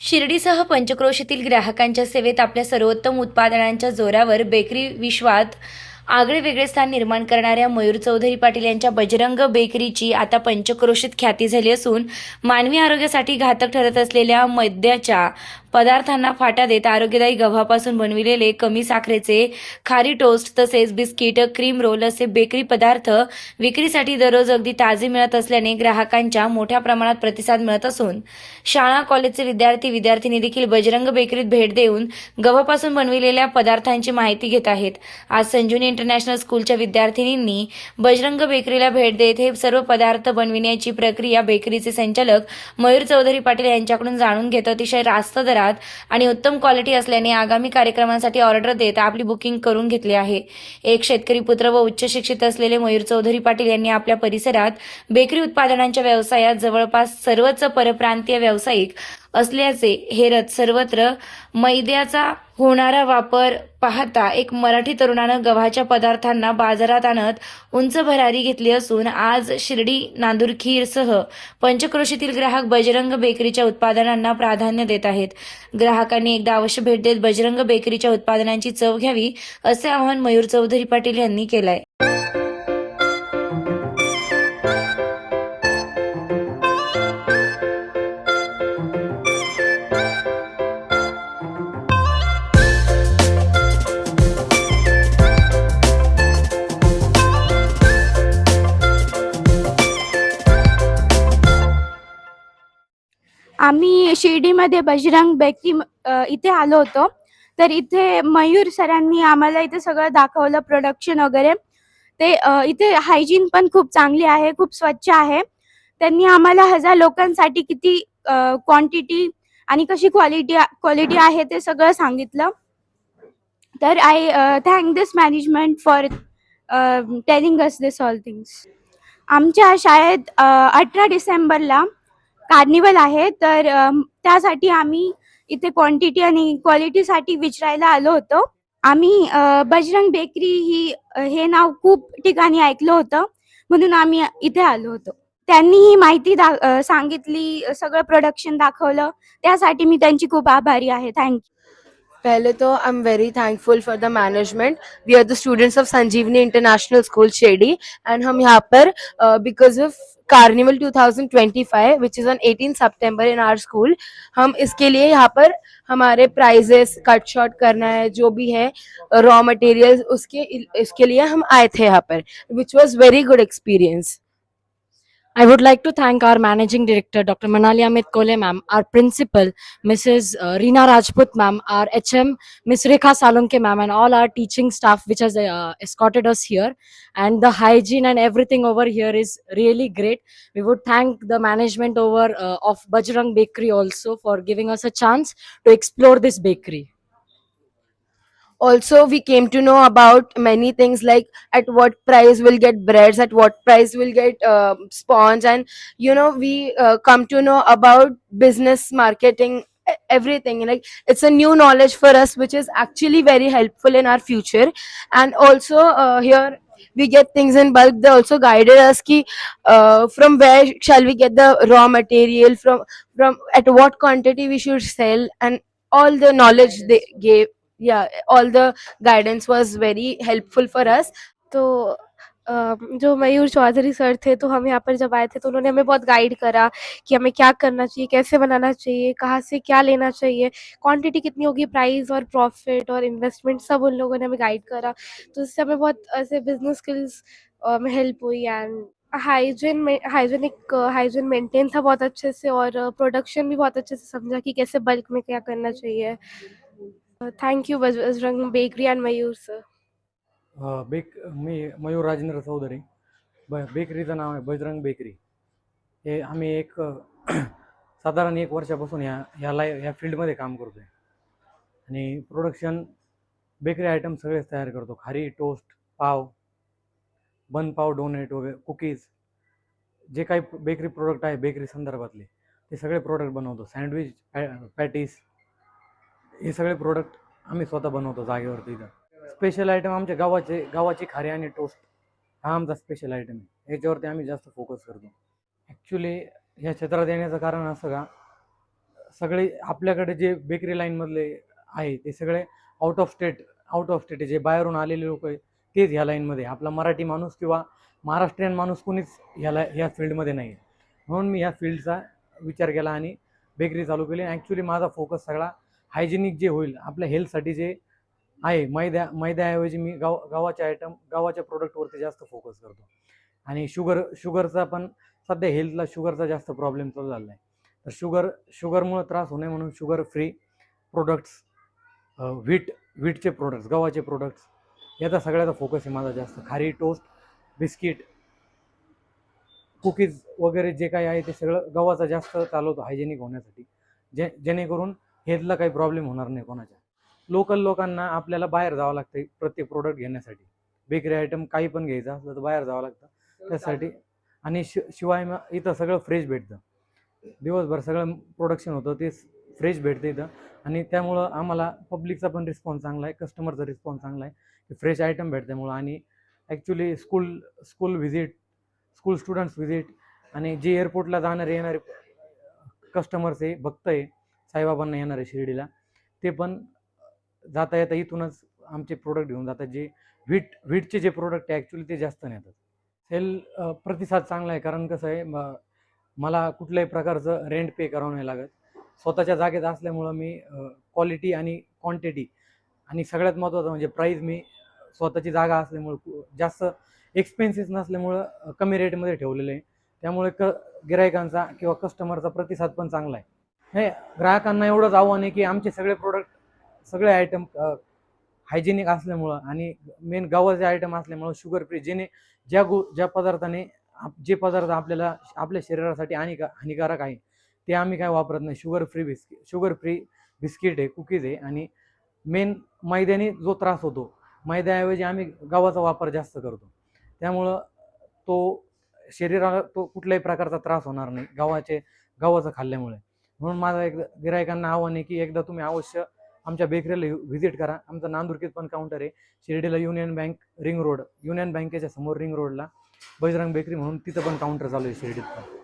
शिर्डीसह पंचक्रोशीतील ग्राहकांच्या सेवेत आपल्या सर्वोत्तम उत्पादनांच्या जोरावर बेकरी विश्वात आगळे वेगळे स्थान निर्माण करणाऱ्या मयूर चौधरी पाटील यांच्या बजरंग बेकरीची आता पंचक्रोशीत ख्याती झाली असून मानवी आरोग्यासाठी घातक ठरत असलेल्या मद्याच्या पदार्थांना फाटा देत आरोग्यदायी गव्हापासून बनविलेले कमी साखरेचे खारी टोस्ट तसेच बिस्किट क्रीम रोल असे बेकरी पदार्थ विक्रीसाठी दररोज अगदी ताजे मिळत असल्याने ग्राहकांच्या मोठ्या प्रमाणात प्रतिसाद मिळत असून शाळा कॉलेजचे विद्यार्थी विद्यार्थिनी देखील बजरंग बेकरीत भेट देऊन गव्हापासून बनविलेल्या पदार्थांची माहिती घेत आहेत. आज संजुनी इंटरनॅशनल स्कूलच्या विद्यार्थिनींनी बजरंग बेकरीला भेट देत हे सर्व पदार्थ बनविण्याची प्रक्रिया बेकरीचे संचालक मयूर चौधरी पाटील यांच्याकडून जाणून घेत अतिशय रास्त दरात आणि उत्तम क्वालिटी असल्याने आगामी कार्यक्रमांसाठी ऑर्डर देत आपली बुकिंग करून घेतली आहे. एक शेतकरी पुत्र व उच्च शिक्षित असलेले मयूर चौधरी पाटील यांनी आपल्या परिसरात बेकरी उत्पादनांच्या व्यवसायात जवळपास सर्वच परप्रांतीय व्यावसायिक असल्याचे हेरत सर्वत्र मैद्याचा होणारा वापर पाहता एक मराठी तरुणानं गव्हाच्या पदार्थांना बाजारात आणत उंच भरारी घेतली असून आज शिर्डी नांदुरखीरसह पंचक्रोशीतील ग्राहक बजरंग बेकरीच्या उत्पादनांना प्राधान्य देत आहेत. ग्राहकांनी एकदा अवश्य भेट देत बजरंग बेकरीच्या उत्पादनांची चव घ्यावी असे आवाहन मयूर चौधरी पाटील यांनी केलं आम्ही शिर्डीमध्ये बजरंग बेकरी इथे आलो होतो. तर इथे मयूर सरांनी आम्हाला इथे सगळं दाखवलं प्रोडक्शन वगैरे. ते इथे हायजीन पण खूप चांगली आहे खूप स्वच्छ आहे. त्यांनी आम्हाला हजार लोकांसाठी किती क्वांटिटी आणि कशी क्वालिटी क्वालिटी आहे ते सगळं सांगितलं. तर I thank this management for telling us this all things आमच्या शाळेत अठरा डिसेंबरला कार्निवल आहे तर त्यासाठी आम्ही इथे क्वांटिटी आणि क्वालिटीसाठी विचारायला आलो होतो. आम्ही बजरंग बेकरी ही हे नाव खूप ठिकाणी ऐकलं होतं म्हणून आम्ही इथे आलो होतो. त्यांनी ही माहिती दा सांगितली सगळं प्रोडक्शन दाखवलं त्यासाठी मी त्यांची खूप आभारी आहे. थँक्यू पहले तो I am very thankful for the management we are the students of Sanjivani International School Shirdi and हम यहाँ पर because of carnival 2025 which is on 18 September in our school हम इसके लिए यहाँ पर हमारे प्राइजेस कट शॉर्ट करना है, जो भी है रॉ मटेरियल्स उसके, इसके लिए हम आए थे यहाँ पर which was very good experience I would like to thank our managing director, Dr. Manali Amit Kole ma'am, our principal, Mrs. uh, Reena Rajput ma'am, our HM, Miss Rekha Salunke ma'am, and all our teaching staff which has uh, escorted us here. And the hygiene and everything over here is really great. We would thank the management over uh, of Bajrang Bakery also for giving us a chance to explore this bakery. Also we came to know about many things like at what price we'll get breads at what price we'll get uh, sponge and you know we uh, come to know about business marketing everything. Like it's a new knowledge for us which is actually very helpful in our future. And also uh, here we get things in bulk. They also guided us ki uh, from where shall we get the raw material from from at what quantity we should sell and all the knowledge they gave yeah, all the guidance was very helpful for us. तो जो Mayur Chaudhari sir थे तो हम यहाँ पर जब आए थे तो उन्होंने हमें बहुत गाइड करा कि हमें क्या करना चाहिए, कैसे बनाना चाहिए, कहाँ से क्या लेना चाहिए क्वांटिटी कितनी होगी प्राइस और प्रॉफिट और इन्वेस्टमेंट सब उन लोगों ने हमें गाइड करा। तो इससे हमें बहुत ऐसे बिज़नेस स्किल्स में हेल्प हुई and hygiene hygienic hygiene maintain था बहुत अच्छे से और प्रोडक्शन भी बहुत अच्छे से समझा कि कैसे बल्क में क्या करना चाहिए। Thank you Bajrang bakery and Mayur sir bake मी मयूर राजेंद्र चौधरी ब बेकरीचं नाव आहे बजरंग बेकरी हे आम्ही एक uh, साधारण एक वर्षापासून ह्या ह्या लाय ह्या फील्डमध्ये काम करतो आहे आणि प्रोडक्शन बेकरी आयटम सगळेच तयार करतो. खारी टोस्ट पाव बन पाव डोनेट वगैरे कुकीज जे काही बेकरी प्रोडक्ट आहे बेकरी संदर्भातले ते सगळे प्रोडक्ट बनवतो. सँडविच पॅ पॅटीस हे सगळे प्रोडक्ट आम्ही स्वतः बनवतो जागेवरती इथं. स्पेशल आयटम आमच्या गावाचे गावाची खारी आणि टोस्ट हा आमचा स्पेशल आयटम आहे. याच्यावरती आम्ही जास्त फोकस करतो. ॲक्च्युली ह्या क्षेत्रात येण्याचं कारण असं का सगळे आपल्याकडे जे बेकरी लाईनमधले आहे ते सगळे out of state out of state जे बाहेरून आलेले लोक आहे तेच ह्या लाईनमध्ये आपला मराठी माणूस किंवा महाराष्ट्रीयन माणूस कोणीच ह्याला ह्या फील्डमध्ये नाही आहे म्हणून मी ह्या फील्डचा विचार केला आणि बेकरी चालू केली. ॲक्च्युली माझा फोकस सगळा हायजेनिक जे होईल आपल्या हेल्थसाठी जे आहे मैद्या मैद्याऐवजी मी गाव गावाच्या आयटम गावाच्या प्रोडक्टवरती जास्त फोकस करतो. आणि शुगर शुगरचा पण सध्या हेल्थला शुगरचा जास्त प्रॉब्लेम चालू झाला आहे. तर शुगर शुगरमुळं त्रास होऊ नये म्हणून शुगर फ्री प्रोडक्ट्स व्हीट व्हीटचे प्रोडक्ट्स गव्हाचे प्रोडक्ट्स याचा सगळ्याचा फोकस आहे माझा जास्त. खारी टोस्ट बिस्किट कुकीज वगैरे जे काही आहे ते सगळं गव्हाचा जास्त चालवतो हायजेनिक होण्यासाठी. जे जेणेकरून हेल्थला काही प्रॉब्लेम होणार नाही कोणाच्या. लोकल लोकांना आपल्याला बाहेर जावं लागतं प्रत्येक प्रोडक्ट घेण्यासाठी. बेकरी आयटम काही पण घ्यायचं असलं तर बाहेर जावं लागतं. त्यासाठी आणि शि शिवाय मग इथं सगळं फ्रेश भेटतं. दिवसभर सगळं प्रोडक्शन होतं ते फ्रेश भेटतं इथं. आणि त्यामुळं आम्हाला पब्लिकचा पण रिस्पॉन्स चांगला आहे कस्टमरचा रिस्पॉन्स चांगला आहे. फ्रेश आयटम भेटल्यामुळं आणि actually school school visit school students visit आणि जे एअरपोर्टला जाणारे येणारे कस्टमर्स आहे भक्त आहे साईबाबांना येणार आहे शिर्डीला. ते पण जाता येता इथूनच आमचे प्रोडक्ट घेऊन जातात. जे व्हीट व्हीटचे जे प्रोडक्ट आहे ॲक्च्युली ते जास्त नेतात. सेल प्रतिसाद चांगला आहे. कारण कसं आहे मला कुठल्याही प्रकारचं रेंट पे करावं नाही लागत. स्वतःच्या जागेत असल्यामुळं मी क्वालिटी आणि क्वांटिटी आणि सगळ्यात महत्त्वाचं म्हणजे प्राईज मी स्वतःची जागा असल्यामुळं जास्त एक्सपेन्सेस नसल्यामुळं कमी रेटमध्ये ठेवलेलं आहे. त्यामुळे क गिरायकांचा किंवा कस्टमरचा प्रतिसाद पण चांगला आहे. हे ग्राहकांना एवढंच आव्हान आहे की आमचे सगळे प्रोडक्ट सगळे आयटम हायजेनिक असल्यामुळं आणि मेन गव्हाचे आयटम असल्यामुळं शुगर फ्री जेणे ज्या गो ज्या पदार्थाने आप- जे पदार्थ आपल्याला आपल्या शरीरासाठी हानिका हानिकारक आहे ते आम्ही काय वापरत नाही. Sugar free biscuit sugar free biscuit आहे कुकीज आहे आणि मेन मैद्याने जो त्रास होतो मैद्याऐवजी आम्ही गव्हाचा वापर जास्त करतो. त्यामुळं तो शरीराला तो कुठल्याही प्रकारचा त्रास होणार नाही गव्हाचे गव्हाचं खाल्ल्यामुळे. म्हणून माझं एकदा गिरायकांना आव्हान आहे की एकदा तुम्ही अवश्य आमच्या बेकरीला व्हिजिट करा. आमचं नांदुर्कीत पण काउंटर आहे. शिर्डीला Union Bank ring road Union बँकेच्या समोर रिंग रोडला बजरंग बेकरी म्हणून तिथं पण काउंटर चालू आहे शिर्डीत पण.